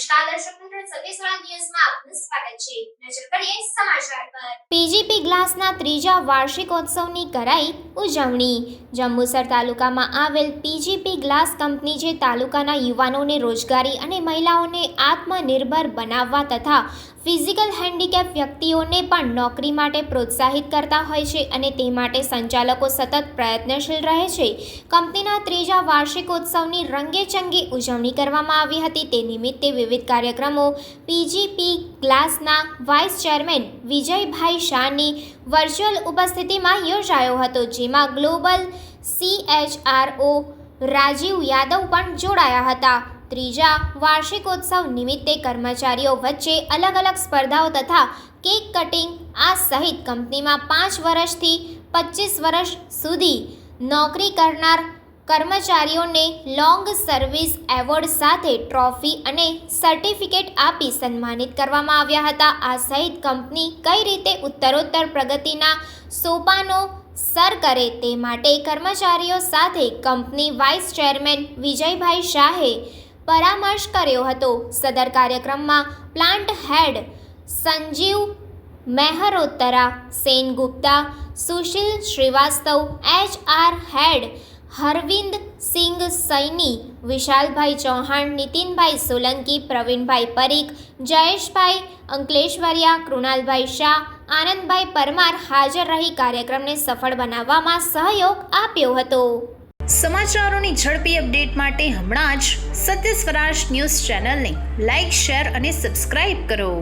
está dessa conversa. PGP ગ્લાસના ત્રીજા વાર્ષિકોત્સવની કરાઈ ઉજવણી. જંબુસર તાલુકામાં આવેલ પીજીપી ગ્લાસ કંપની જે તાલુકાના યુવાનોને રોજગારી અને મહિલાઓને આત્મનિર્ભર બનાવવા તથા ફિઝિકલ હેન્ડીકેપ વ્યક્તિઓને પણ નોકરી માટે પ્રોત્સાહિત કરતા હોય છે અને તે માટે સંચાલકો સતત પ્રયત્નશીલ રહે છે. કંપનીના ત્રીજા વાર્ષિકોત્સવની રંગેચંગી ઉજવણી કરવામાં આવી હતી. તે નિમિત્તે વિવિધ કાર્યક્રમો પીજીપી ગ્લાસના વાઇસ ચેરમેન વિજયભાઈ શાહની વર્ચ્યુઅલ ઉપસ્થિતિમાં યોજાયો હતો, જેમાં ગ્લોબલ સીએચઆરઓ રાજીવ યાદવ પણ જોડાયા હતા. ત્રીજા વાર્ષિકોત્સવ નિમિત્તે કર્મચારીઓ વચ્ચે અલગ અલગ સ્પર્ધાઓ તથા કેક કટિંગ આ સહિત કંપનીમાં પાંચ વર્ષથી પચીસ વર્ષ સુધી નોકરી કરનાર કર્મચારીઓને લોંગ સર્વિસ એવોર્ડ સાથે ટ્રોફી અને સર્ટિફિકેટ આપી સન્માનિત કરવામાં આવ્યા હતા. આ સહિત કંપની કઈ રીતે ઉત્તરોત્તર પ્રગતિના સોપાનો સર કરે તે માટે કર્મચારીઓ સાથે કંપની વાઇસ ચેરમેન વિજયભાઈ શાહે પરામર્શ કર્યો હતો. સદર કાર્યક્રમમાં plant head Sanjeev Mehrotra Sen Gupta, Sushil Srivastava HR head Harvind Singh Saini, વિશાલભાઈ ચૌહાણ, નીતિનભાઈ સોલંકી, પ્રવીણભાઈ પરીખ, જયેશભાઈ અંકલેશ્વરિયા, કૃણાલભાઈ શાહ, આનંદભાઈ પરમાર હાજર રહી કાર્યક્રમને સફળ બનાવવામાં સહયોગ આપ્યો હતો. સમાચારોની ઝડપી અપડેટ માટે હમણાં જ સત્ય સ્વરાજ ન્યૂઝ ચેનલને લાઇક શેર અને સબસ્ક્રાઇબ કરો.